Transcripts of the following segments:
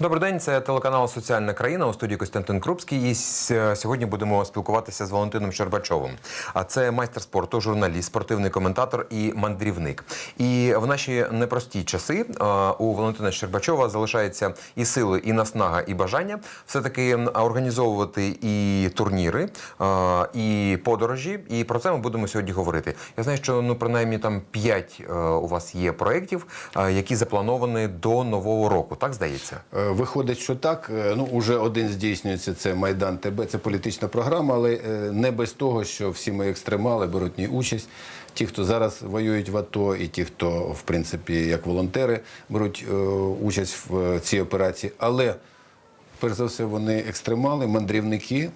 Добрий день, це телеканал Соціальна країна у студії Костянтин Крупський. І сьогодні будемо спілкуватися з Валентином Щербачовим. А це майстер спорту, журналіст, спортивний коментатор і мандрівник. І в наші непрості часи е, у Валентина Щербачова залишається і сили, і наснага, і бажання все таки організовувати і турніри, е, і подорожі. І про це ми будемо сьогодні говорити. Я знаю, що ну принаймні там п'ять е, у вас є проєктів, е, які заплановані до нового року. Так здається. Виходить, що так. Е, Ну, уже один здійснюється це Майдан ТБ, це політична програма, але е, не без того, що всі ми екстремали беруть ній участь. Ті, хто зараз воюють в АТО, і ті, хто, в принципі, як волонтери, беруть е, участь в цій операції. Але перш за все, вони екстремали, мандрівники,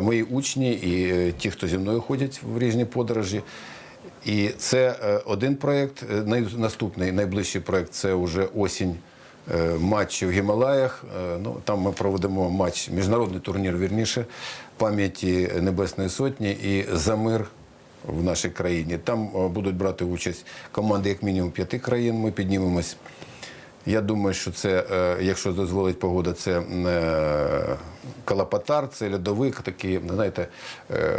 мої учні і ті, хто зі мною ходять в різні подорожі. І це один проєкт. Наступний найближчий проєкт це вже осінь. Е, Матчі в Гімалаях. Е, Ну, там ми проведемо матч, міжнародний турнір, вірніше, пам'яті Небесної Сотні і за мир в нашій країні. Там е, будуть брати участь команди як мінімум п'яти країн. Ми піднімемось. Я думаю, що це, е, якщо дозволить погода, це е, Калапатар, це льодовик, такий, знаєте, е,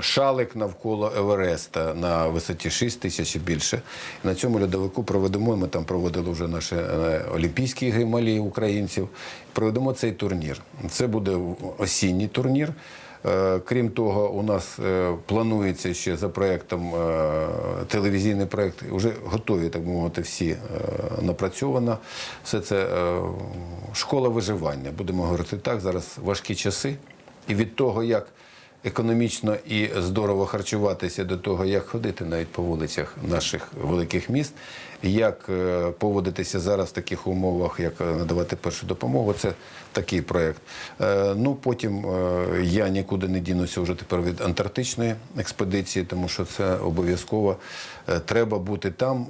шалик навколо Евереста на висоті 6 тисяч і більше. На цьому льодовику проведемо. Ми там проводили вже наші Олімпійські ігри малі українців. Проведемо цей турнір. Це буде осінній турнір. Е, Крім того, у нас е, планується ще за проєктом е, телевізійний проєкт. Вже готові, так би мовити, всі напрацьовано. Все це школа виживання. Будемо говорити так. Зараз важкі часи. І від того, як економічно і здорово харчуватися до того, як ходити навіть по вулицях наших великих міст, як е, поводитися зараз в таких умовах, як е, надавати першу допомогу. Це такий проєкт. Е, Ну потім я нікуди не дінуся вже тепер від антарктичної експедиції, тому що це обов'язково треба бути там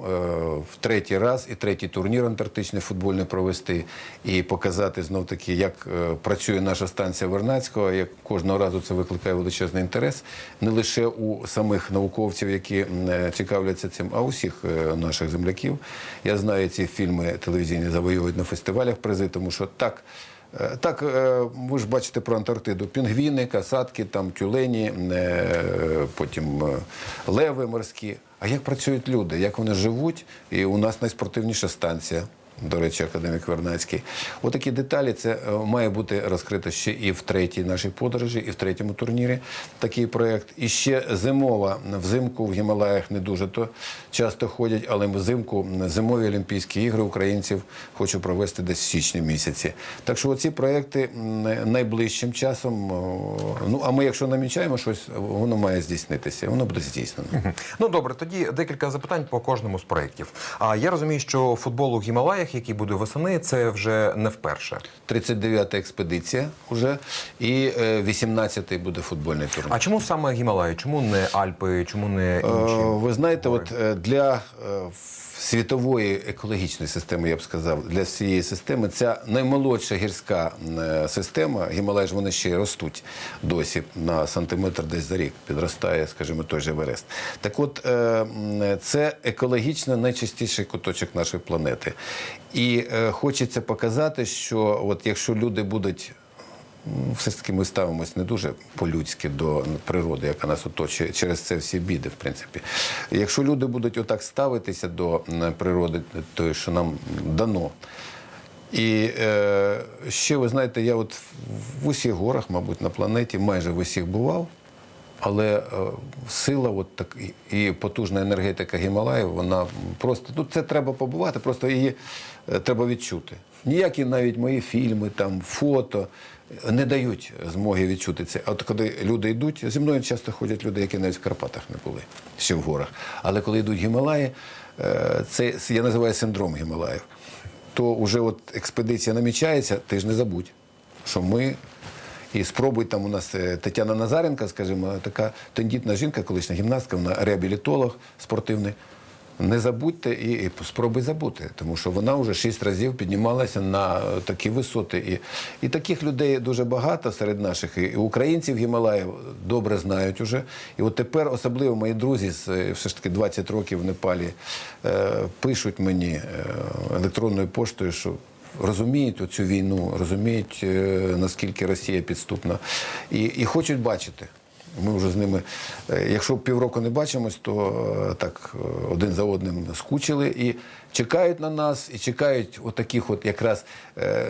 в третій раз і третій турнір антарктичний футбольний провести і показати знов таки, як працює наша станція Вернацького. Як кожного разу це викликає величезний інтерес не лише у самих науковців, які цікавляться цим, а у всіх е, наших земляків. Я знаю, ці фільми телевізійні завоюють на фестивалях призи, тому що так. Е, Так, е, ви ж бачите про Антарктиду. Пінгвіни, касатки, там тюлені, е, потім леви морські. А як працюють люди, як вони живуть? І у нас найспортивніша станція. До речі, академік Вернацький. Отакі деталі це е, має бути розкрито ще і в третій нашій подорожі, і в третьому турнірі такий проєкт. І ще зимова взимку в Гімалаях не дуже то часто ходять, але взимку зимові Олімпійські ігри українців хочу провести десь в січні місяці. Так що оці проєкти м, найближчим часом. Ну а ми, якщо намічаємо щось, воно має здійснитися. Воно буде здійснено. Ну добре, тоді декілька запитань по кожному з проєктів. А я розумію, що футбол у Гімалаях, який буде восени, це вже не вперше. 39-та експедиція вже, і е, 18-й буде футбольний турнір. А чому саме Гімалаї? Чому не Альпи? Чому не Е, інші? Ви знаєте, от е, для е, світової екологічної системи, я б сказав, для всієї системи, ця наймолодша гірська е, система, Гімалай ж вони ще й ростуть досі на сантиметр десь за рік, підростає, скажімо, той же Верест. Так от, е, це екологічно найчистіший куточок нашої планети. І е, хочеться показати, що от якщо люди будуть все ж таки ми ставимось не дуже по-людськи до природи, яка нас оточує, через це всі біди, в принципі. Якщо люди будуть отак ставитися до природи, тої, що нам дано. І е, ще ви знаєте, я от в усіх горах, мабуть, на планеті, майже в усіх бував. Але е, сила, от так і- потужна енергетика Гімалаїв, вона просто ну це треба побувати, просто її е, треба відчути. Ніякі навіть мої фільми, там фото не дають змоги відчути це. От коли люди йдуть, зі мною часто ходять люди, які навіть в Карпатах не були, ще в горах. Але коли йдуть Гімалаї, е, це я називаю синдром Гімалаїв. То вже от експедиція намічається, ти ж не забудь, що ми і спробуй там у нас е, Тетяна Назаренка, скажімо, така тендітна жінка, колишня гімнастка, вона реабілітолог спортивний. Не забудьте і, і спробуй забути, тому що вона вже шість разів піднімалася на е, такі висоти. І, і таких людей дуже багато серед наших. І українців Гімалаїв добре знають уже. І от тепер, особливо мої друзі, з е, все ж таки 20 років в Непалі, е, пишуть мені е, електронною поштою, що розуміють цю війну, розуміють, наскільки Росія підступна, і, і хочуть бачити. Ми вже з ними, е, якщо півроку не бачимось, то е, так е, один за одним скучили і чекають на нас, і чекають отаких, от якраз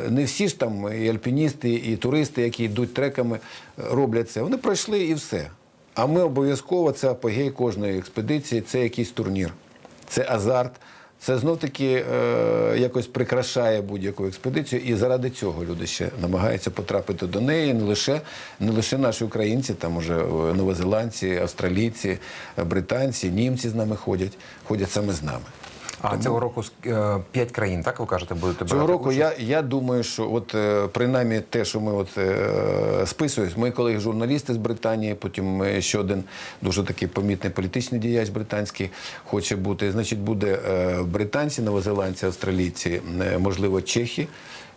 не всі ж там і альпіністи, і туристи, які йдуть треками, роблять це. Вони пройшли і все. А ми обов'язково це апогей кожної експедиції, це якийсь турнір, це азарт. Це знов таки е, якось прикрашає будь-яку експедицію, і заради цього люди ще намагаються потрапити до неї. Не лише не лише наші українці, там уже е, новозеландці, австралійці, е, британці, німці з нами ходять, ходять саме з нами. А цього року е, п'ять країн, так ви кажете, будете брати Цього року участь? я, я думаю, що от е, принаймні те, що ми от е, списуємо, мої колеги журналісти з Британії, потім ще один дуже такий помітний політичний діяч британський хоче бути. Значить, буде британці, новозеландці, австралійці, можливо, чехи.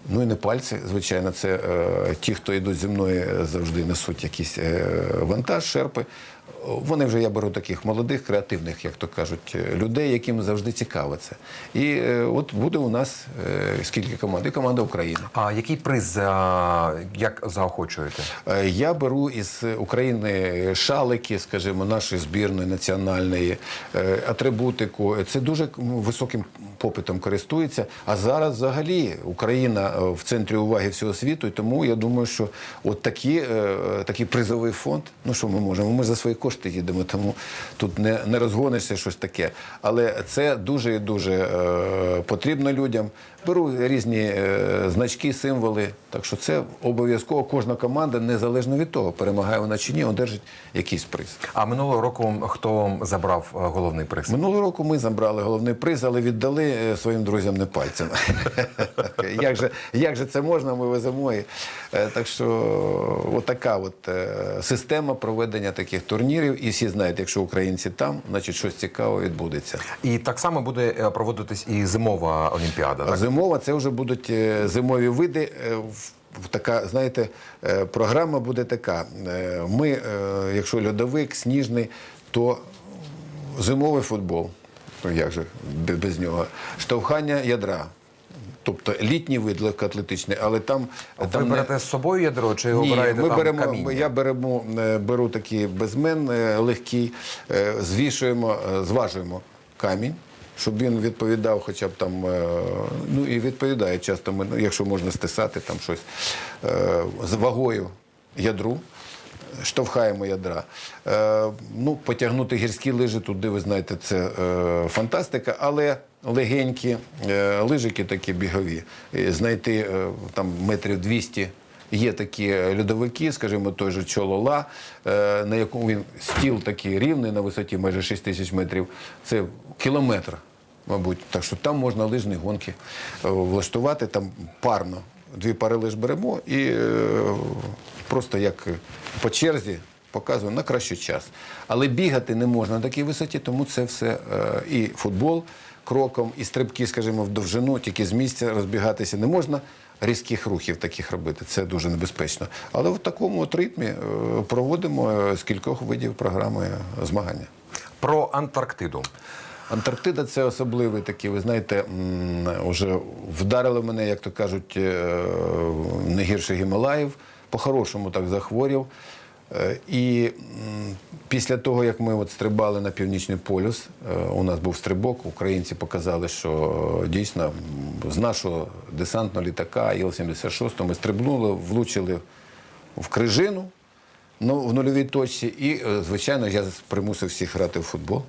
Ну і непальці, звичайно, це е, ті, хто йдуть зі мною, завжди несуть якийсь е, вантаж, шерпи. Вони вже я беру таких молодих, креативних, як то кажуть, е, людей, яким завжди цікаво це. І е, от буде у нас е, скільки команд? І команда України. А який приз за як заохочуєте? Я беру із України шалики, скажімо, нашої збірної національної атрибутику. Це дуже високим попитом користується. А зараз взагалі Україна в центрі уваги всього світу. І тому я думаю, що от такі, такий призовий фонд, ну що ми можемо? Ми за свої кошти їдемо, тому тут не, не розгонишся щось таке. Але це дуже і дуже е, потрібно людям. Беру різні е, значки, символи. Так що це обов'язково кожна команда, незалежно від того, перемагає вона чи ні, одержить якийсь приз. А минулого року хто забрав е, головний приз? Минулого року ми забрали головний приз, але віддали е, своїм друзям не пальцем. як, же, як же це можна, ми веземо. Е, так що отака от система проведення таких турнірів. І всі знають, якщо українці там, значить щось цікаве відбудеться. І так само буде е, проводитись і зимова олімпіада. Так? зимова це вже будуть е, зимові види. Е, Така, знаєте, програма буде така. Ми, якщо льодовик, сніжний, то зимовий футбол. Ну як же без нього? Штовхання ядра. Тобто літній вид легкоатлетичний, але там, Ви там не- берете з собою ядро чи ні, обираєте ми там беремо, каміння? я беремо, е, беру такий безмен е, легкий, е, звішуємо, зважуємо камінь, щоб він відповідав хоча б там, ну і відповідає часто, ми, ну, якщо можна стисати там щось з вагою ядру. Штовхаємо ядра. Ну, потягнути гірські лижі туди, ви знаєте, це фантастика, але легенькі е, лижики такі бігові. Е, Знайти е, там метрів 200 Є такі льодовики, скажімо, той же Чолола, е, на якому він стіл такий рівний на висоті майже 6 тисяч метрів. Це кілометр, мабуть. Так що там можна лижні гонки е, влаштувати, там парно. Дві пари лиж беремо і е, просто як по черзі показуємо на кращий час. Але бігати не можна на такій висоті, тому це все е, і футбол кроком, і стрибки, скажімо, в довжину, тільки з місця розбігатися не можна різких рухів таких робити. Це дуже небезпечно. Але в такому от ритмі е, проводимо е, з кількох видів програми е, змагання. Про Антарктиду. Антарктида це особливий такий, ви знаєте, вже вдарили мене, як то кажуть, не гірше Гімалаїв. По-хорошому так захворів. Е, І після того, як ми от стрибали на північний полюс, е, у нас був стрибок, українці показали, що е, дійсно з нашого десантного літака Іл-76 ми стрибнули, влучили в крижину ну, в нульовій точці. І, звичайно, я примусив всіх грати в футбол.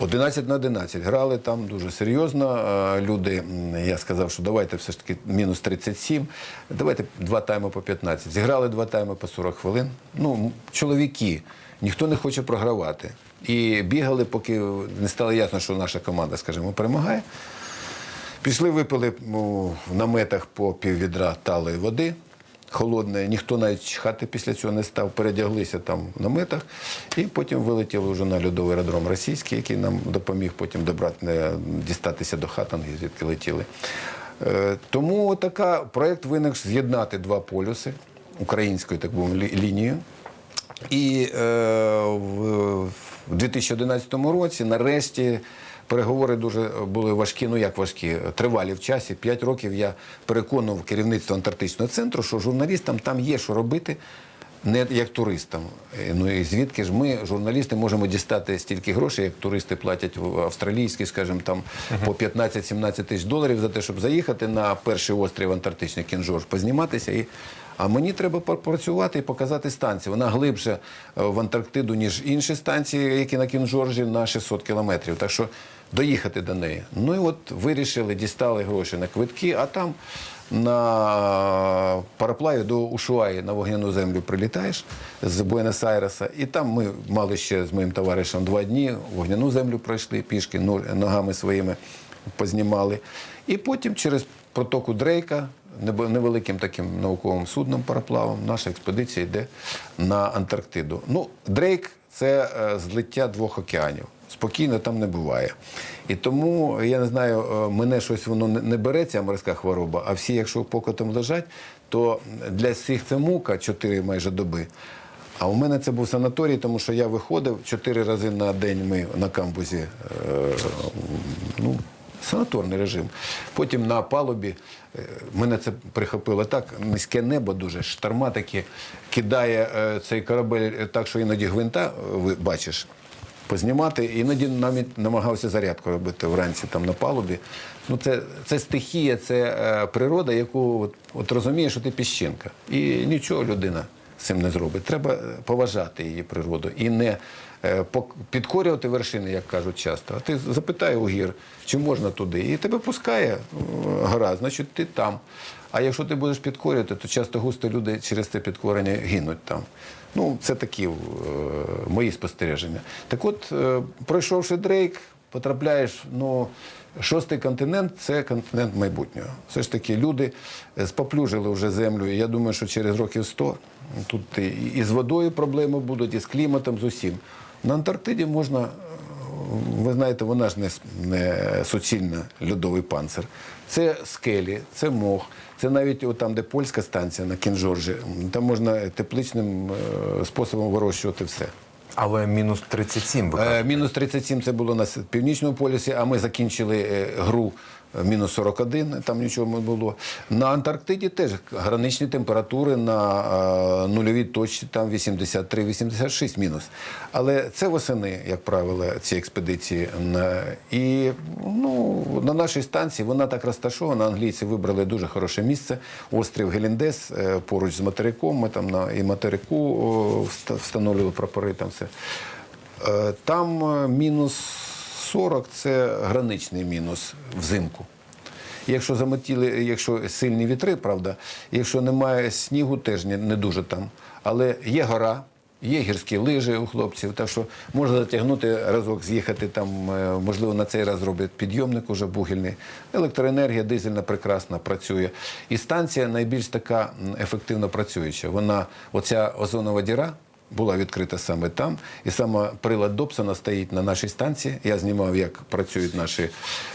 11 на 11. Грали там дуже серйозно. Е, Люди, я сказав, що давайте все ж таки мінус 37, давайте два тайми по 15. Зіграли два тайми по 40 хвилин. Ну, чоловіки, ніхто не хоче програвати. І бігали, поки не стало ясно, що наша команда, скажімо, перемагає. Пішли, випили в наметах по піввідра талої води холодної. Ніхто навіть чхати після цього не став. Передяглися там в наметах. І потім вилетіли вже на льодовий аеродром російський, який нам допоміг потім добрати, дістатися до Хатанги, звідки летіли. Е, тому така проєкт виник з'єднати два полюси українською так би лінією. І е, в 2011 році нарешті переговори дуже були важкі. Ну як важкі, тривалі в часі. П'ять років я переконував керівництво Антарктичного центру, що журналістам там є що робити. Не як туристам. Е, Ну і звідки ж ми, журналісти, можемо дістати стільки грошей, як туристи платять в австралійські, скажімо, там по 15-17 тисяч доларів за те, щоб заїхати на перший острів Антарктичний Кінжорж, позніматися і. А мені треба попрацювати і показати станцію. Вона глибше е, в Антарктиду, ніж інші станції, які на Кінжоржі, на 600 кілометрів. Так що доїхати до неї. Ну і от вирішили, дістали гроші на квитки, а там на параплаві до Ушуаї на вогняну землю прилітаєш з Буенос-Айреса. І там ми мали ще з моїм товаришем два дні, вогняну землю пройшли, пішки ногами своїми познімали. І потім через протоку Дрейка, невеликим таким науковим судном параплавом, наша експедиція йде на Антарктиду. Ну, Дрейк це е, злиття двох океанів. Спокійно там не буває. І тому, я не знаю, е, мене щось воно не- не бере, ця морська хвороба, а всі, якщо покотом лежать, то для всіх це мука 4 майже доби. А у мене це був санаторій, тому що я виходив чотири рази на день ми на кампусі. Е, ну, санаторний режим. Потім на палубі е, мене це прихопило так, низьке небо дуже, шторма такі, кидає цей корабель так, що іноді гвинта ви бачиш. Познімати, іноді навіть намагався зарядку робити вранці там на палубі. Ну, це, це стихія, це е, природа, яку от, от розумієш, що ти піщинка. І нічого людина з цим не зробить. Треба е, поважати її природу і не е, підкорювати вершини, як кажуть часто. А ти запитай у гір, чи можна туди. І тебе пускає гора, значить ти там. А якщо ти будеш підкорювати, то часто густо люди через це підкорення гинуть там. Ну, це такі е, мої спостереження. Так от, е, пройшовши Дрейк, потрапляєш, ну, шостий континент це континент майбутнього. Все ж таки, люди е, споплюжили вже землю. І я думаю, що через років 100 тут і, з водою проблеми будуть, і з кліматом, з усім. На Антарктиді можна, е, ви знаєте, вона ж не, не суцільна льодовий панцир. Це скелі, це мох. Це навіть от там, де польська станція на Кінжоржі, там можна тепличним е, способом вирощувати все. Але мінус 37, ви кажете. Е, Мінус 37 це було на північному полюсі, а ми закінчили е, гру мінус 41, там нічого не було. На Антарктиді теж граничні температури на е, нульовій точці, там 83-86 мінус. Але це восени, як правило, ці експедиції. І ну, на нашій станції вона так розташована. Англійці вибрали дуже хороше місце. Острів Геліндес е, поруч з материком. Ми там на і материку встановлювали прапори, там все. Е, Там е, мінус 40 це граничний мінус взимку. Якщо заметіли, якщо сильні вітри, правда, якщо немає снігу, теж не, дуже там. Але є гора, є гірські лижі у хлопців, так що можна затягнути разок, з'їхати там, е, можливо, на цей раз зроблять підйомник уже бугельний. Електроенергія дизельна прекрасно працює. І станція найбільш така ефективно працююча. Вона, оця озонова діра, була відкрита саме там. І саме прилад Добсона стоїть на нашій станції. Я знімав, як працюють наші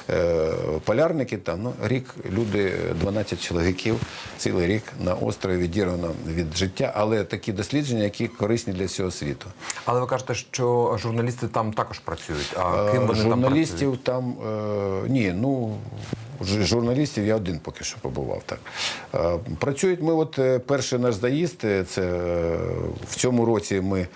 е, полярники. Там ну, рік люди, 12 чоловіків, цілий рік на острові відірвано від життя, але такі дослідження, які корисні для всього світу. Але ви кажете, що журналісти там також працюють. А ким Е, вони там працюють? журналістів там, е, ні, ну. Журналістів я один поки що побував. Так Е, працюють ми. От е, перший наш заїзд. е, Це в цьому році. Ми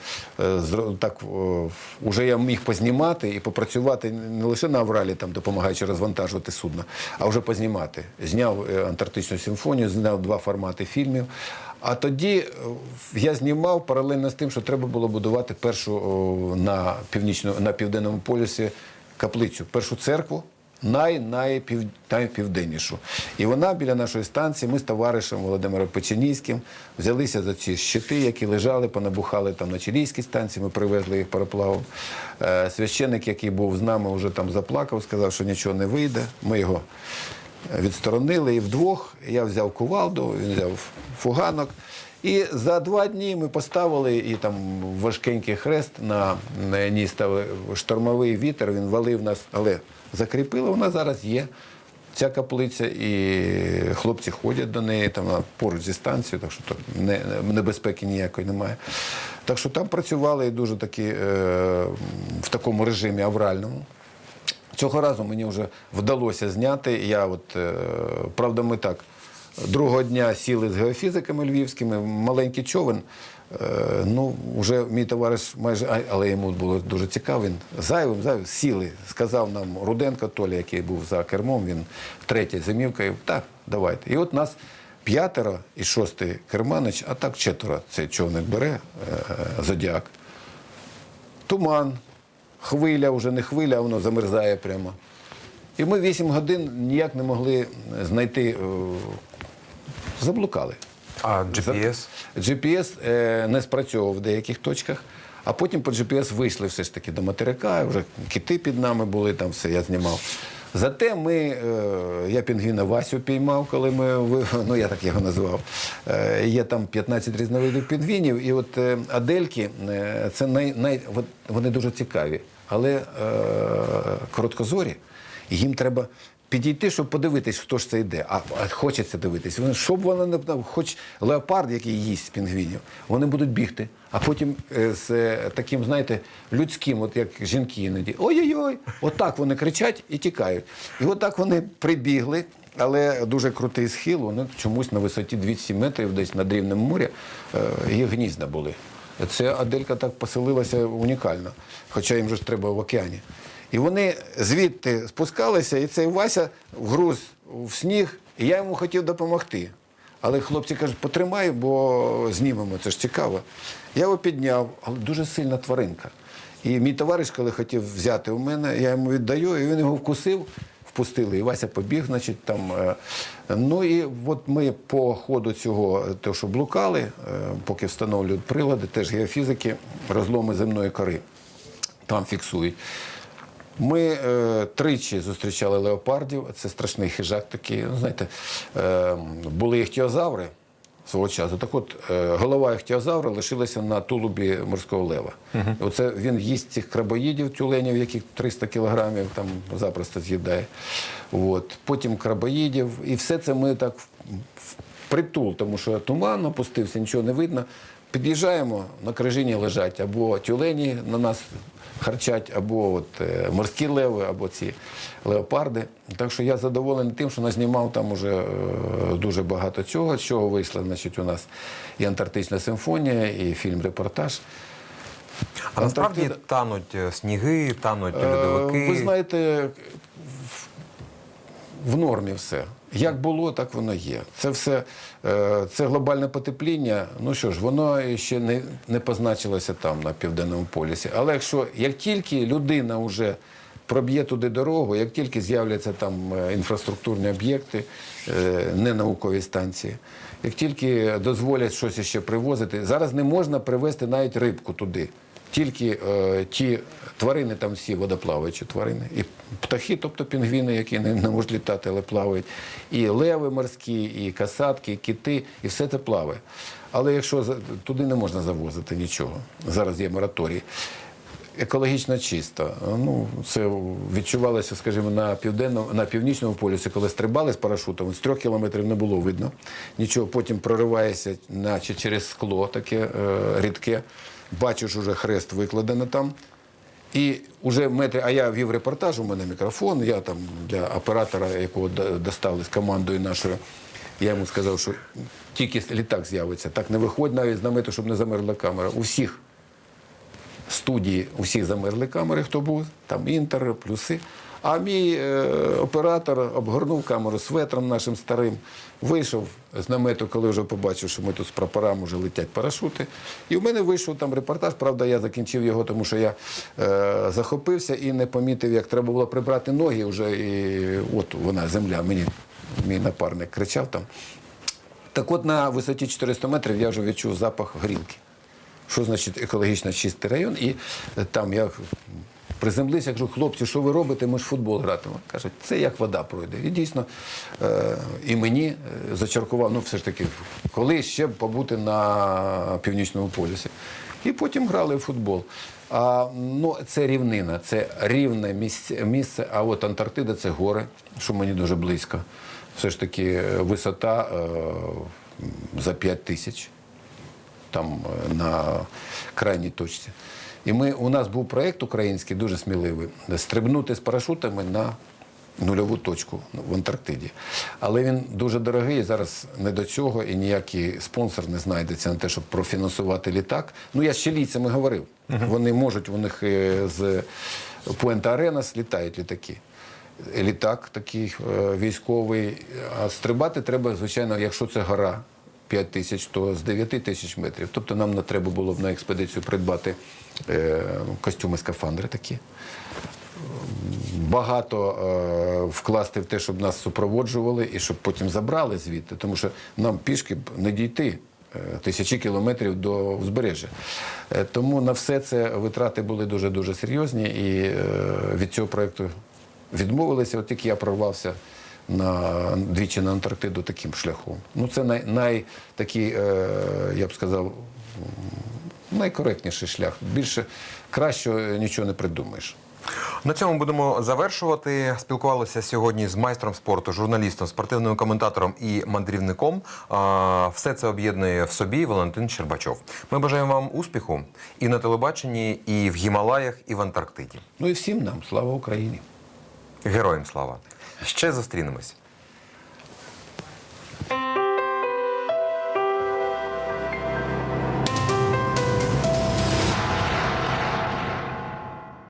так е, вже я міг познімати і попрацювати не лише на Авралі, там допомагаючи розвантажувати судно, а вже познімати. Зняв Антарктичну симфонію, зняв два формати фільмів. А тоді я знімав паралельно з тим, що треба було будувати першу на північно на південному полюсі каплицю, першу церкву. Най найпівденнішу. І вона біля нашої станції. Ми з товаришем Володимиром Печеніським взялися за ці щити, які лежали, понабухали там на Чилійській станції. Ми привезли їх пароплавом. Е, священник, який був з нами, вже там заплакав, сказав, що нічого не вийде. Ми його відсторонили і вдвох. Я взяв кувалду, він взяв фуганок. І за два дні ми поставили і там важкенький хрест на, на ній штормовий вітер, він валив нас, але закріпила, вона зараз є. Ця каплиця, і хлопці ходять до неї, там поруч зі станцією, так що тут не, небезпеки ніякої немає. Так що там працювали і дуже такі е, в такому режимі авральному. Цього разу мені вже вдалося зняти. Я от, е, правда, ми так. Другого дня сіли з геофізиками львівськими, маленький човен. Е, ну, вже мій товариш майже, але йому було дуже цікаво. Він зайвим, зайвим сіли. Сказав нам Руденко Толя, який був за кермом, він третя зимівка, і так, давайте. І от нас п'ятеро і шостий керманич, а так четверо цей човник бере, е, зодіак. Туман, хвиля, вже не хвиля, воно замерзає прямо. І ми 8 годин ніяк не могли знайти, е, заблукали. А GPS? GPS е, не спрацьовував в деяких точках, а потім по GPS вийшли все ж таки до материка, вже кити під нами були, там все я знімав. Зате ми, е, я пінгвіна Васю піймав, коли ми, ну я так його назвав. Е, є там 15 різновидів пінгвінів, і от е, адельки, е, це най, най, от вони дуже цікаві, але е, короткозорі, їм треба підійти, щоб подивитись, хто ж це йде. А, а хочеться дивитись. Вони, щоб вона не хоч леопард, який їсть пінгвінів, вони будуть бігти. А потім е, з е, таким, знаєте, людським, от як жінки іноді, ой-ой-ой, отак вони кричать і тікають. І отак вони прибігли, але дуже крутий схил, вони чомусь на висоті 200 метрів, десь над рівнем моря, е, їх гнізда були. Це Аделька так поселилася унікально, хоча їм же ж треба в океані. І вони звідти спускалися, і цей Вася вгруз в сніг, і я йому хотів допомогти. Але хлопці кажуть, потримай, бо знімемо, це ж цікаво. Я його підняв, але дуже сильна тваринка. І мій товариш, коли хотів взяти у мене, я йому віддаю, і він його вкусив, впустили. І Вася побіг, значить, там. е, Ну і от ми по ходу цього, те, що блукали, е, поки встановлюють прилади, теж геофізики, розломи земної кори там фіксують. Ми е, тричі зустрічали леопардів, це страшний хижак такий. Ну, знаєте, е, були іхтіозаври свого часу. Так от е, голова іхтіозавра лишилася на тулубі морського лева. І Оце він їсть цих крабоїдів, тюленів, яких 300 кілограмів там запросто з'їдає. От. Потім крабоїдів. І все це ми так притул, тому що туман опустився, нічого не видно. Під'їжджаємо, на крижині лежать або тюлені на нас харчать, або от, е, морські леви, або ці леопарди. Так що я задоволений тим, що назнімав там уже е, дуже багато цього, з чого вийшла значить, у нас і Антарктична симфонія, і фільм-репортаж. А насправді Антарктида- тануть е, сніги, тануть льодовики. Ви знаєте, в- нормі все. Як було, так воно є. Це все е, це глобальне потепління. Ну що ж, воно ще не, не позначилося там на південному полюсі. Але якщо як тільки людина вже проб'є туди дорогу, як тільки з'являться там е, інфраструктурні об'єкти, е, не наукові станції, як тільки дозволять щось ще привозити, зараз не можна привезти навіть рибку туди. Тільки е, ті тварини там всі водоплаваючі тварини. І птахи, тобто пінгвіни, які не, не можуть літати, але плавають, і леви морські, і касатки, і кити, і все це плаває. Але якщо туди не можна завозити нічого, зараз є мораторій. Екологічно чисто. Ну, це відчувалося, скажімо, на південному, на північному полюсі, коли стрибали з парашутом, з трьох кілометрів не було видно. Нічого, потім прориваєшся, наче через скло таке е, рідке. Бачиш, уже хрест викладено там. І вже метри, а я вів репортаж, у мене мікрофон, я там для оператора, якого достали з командою нашою, я йому сказав, що тільки літак з'явиться, так не виходь навіть з намету, щоб не замерзла камера. У всіх студії усі замерзли камери, хто був, там інтер, плюси. А мій е, оператор обгорнув камеру светром нашим старим, вийшов з намету, коли вже побачив, що ми тут з прапорами вже летять парашути. І в мене вийшов там репортаж. Правда, я закінчив його, тому що я е, захопився і не помітив, як треба було прибрати ноги. Вже і от вона, земля, мені мій напарник кричав там. Так от на висоті 400 метрів я вже відчув запах горілки. Що значить екологічно чистий район? І там я приземлився, кажу, хлопці, що ви робите? Ми ж футбол гратимемо. Кажуть, це як вода пройде. І дійсно е, і мені е, зачаркував, ну все ж таки, коли ще побути на північному полюсі. І потім грали в футбол. А, ну, це рівнина, це рівне місце, місце, а от Антарктида це гори, що мені дуже близько. Все ж таки е, висота е, за 5 тисяч там на крайній точці. І ми, у нас був проєкт український дуже сміливий стрибнути з парашутами на нульову точку в Антарктиді. Але він дуже дорогий, і зараз не до цього, і ніякий спонсор не знайдеться на те, щоб профінансувати літак. Ну, я з чилійцями говорив. Вони можуть, у них е, з Пуента Аренас літають літаки. Літак такий е, військовий. А стрибати треба, звичайно, якщо це гора 5 тисяч, то з 9 тисяч метрів. Тобто нам не треба було б на експедицію придбати костюми скафандри такі багато е, вкласти в те, щоб нас супроводжували і щоб потім забрали звідти, тому що нам пішки не дійти. е, Тисячі кілометрів до узбережжя. Е, Тому на все це витрати були дуже-дуже серйозні, і е, від цього проєкту відмовилися. От тільки я прорвався на двічі на Антарктиду таким шляхом. Ну, це най, най такий, е, я б сказав, найкоректніший шлях. Більше краще нічого не придумаєш. На цьому будемо завершувати. Спілкувалися сьогодні з майстром спорту, журналістом, спортивним коментатором і мандрівником. Все це об'єднує в собі Валентин Щербачов. Ми бажаємо вам успіху і на телебаченні, і в Гімалаях, і в Антарктиді. Ну і всім нам слава Україні. Героям слава! Ще зустрінемось.